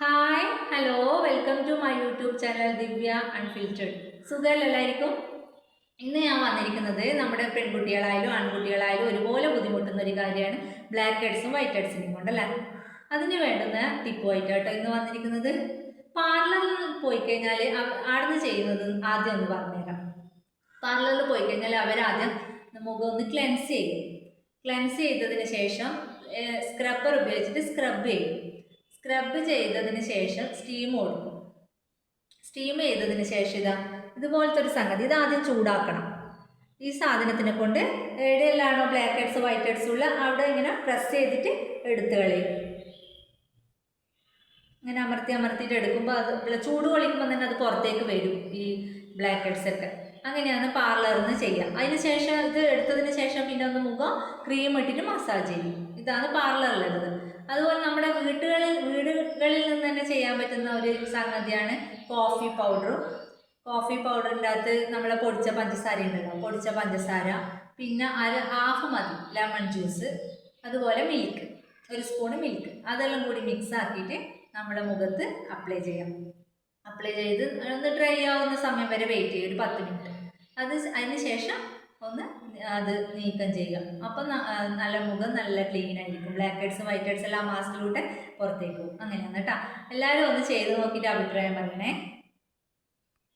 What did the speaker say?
Hi hello welcome to my YouTube channel Divya unfiltered സുഖമല്ലായിരിക്കും ഇന്ന് ഞാൻ വന്നിരിക്കുന്നത് നമ്മുടെ പെൺകുട്ടികളായാലും ആൺകുട്ടികളായാലും ഒരുപോലെ ബുദ്ധിമുട്ടുന്ന ഒരു കാര്യമാണ് ബ്ലാക്ക് ഹെഡ്സും വൈറ്റ് ഹെഡ്സിനെയും കൊണ്ടല്ലേ? അതിന് വേണ്ടുന്ന ടിപ്പുമായിട്ട് കേട്ടോ ഇന്ന് വന്നിരിക്കുന്നത്. പാർലറിൽ പോയി കഴിഞ്ഞാൽ ആടുന്ന് ചെയ്യുന്നത് ആദ്യം ഒന്ന് പറഞ്ഞുതരാം. പാർലറിൽ പോയി കഴിഞ്ഞാൽ അവരാദ്യം മുഖം ഒന്ന് ക്ലെൻസ് ചെയ്യും. ക്ലെൻസ് ചെയ്തതിന് ശേഷം സ്ക്രബ്ബർ ഉപയോഗിച്ചിട്ട് സ്ക്രബ് ചെയ്യും. സ്ക്രബ് ചെയ്തതിന് ശേഷം സ്റ്റീം കൊടുക്കും സ്റ്റീം ചെയ്തതിന് ശേഷം ഇതാ ഇതുപോലത്തെ ഒരു സംഗതി ഇത് ആദ്യം ചൂടാക്കണം. ഈ സാധനത്തിനെ കൊണ്ട് എവിടെയെല്ലാണോ ബ്ലാക്ക് ഹെഡ്സ് വൈറ്റ് ഹെഡ്സ് ഉള്ള അവിടെ ഇങ്ങനെ പ്രസ് ചെയ്തിട്ട് എടുത്തു കളയും. ഇങ്ങനെ അമർത്തി അമർത്തിയിട്ട് എടുക്കുമ്പോൾ അത് ചൂട് കൊളിക്കുമ്പോൾ തന്നെ അത് പുറത്തേക്ക് വരും ഈ ബ്ലാക്ക് ഹെഡ്സ് ഒക്കെ. അങ്ങനെയാണ് പാർലറിൽ നിന്ന് ചെയ്യുക അതിന് ശേഷം ഇത് എടുത്തതിന് ശേഷം പിന്നെ ഒന്ന് മുഖം ക്രീം ഇട്ടിട്ട് മസാജ് ചെയ്യും. ഇതാണ് പാർലറിലുള്ളത് അതുപോലെ നമ്മുടെ തന്നെ ചെയ്യാൻ പറ്റുന്ന ഒരു സംഗതിയാണ് കോഫി പൗഡറും കോഫി പൗഡറിന്റെ അകത്ത് നമ്മളെ പൊടിച്ച പഞ്ചസാര ഉണ്ടല്ലോ പൊടിച്ച പഞ്ചസാര പിന്നെ അര ഹാഫ് മതി ലെമൺ ജ്യൂസ് അതുപോലെ മിൽക്ക് ഒരു സ്പൂൺ മിൽക്ക് അതെല്ലാം കൂടി മിക്സ് ആക്കിയിട്ട് നമ്മുടെ മുഖത്ത് അപ്ലൈ ചെയ്യാം. അപ്ലൈ ചെയ്ത് ഒന്ന് ഡ്രൈ ആവുന്ന സമയം വരെ വെയിറ്റ് ചെയ്യും ഒരു പത്ത് മിനിറ്റ് അത് അതിന് ശേഷം ഒന്ന് അത് നീക്കം ചെയ്യുക. അപ്പം നല്ല മുഖം നല്ല ക്ലീൻ ആയിരിക്കും. ബ്ലാക്ക് ഹെഡ്സ് വൈറ്റ് ഹെഡ്സ് എല്ലാം മാസ്കിലൂടെ പുറത്തേക്കും അങ്ങനെയാണ് കേട്ടോ. എല്ലാവരും ഒന്ന് ചെയ്ത് നോക്കിയിട്ട് അഭിപ്രായം പറയണേ.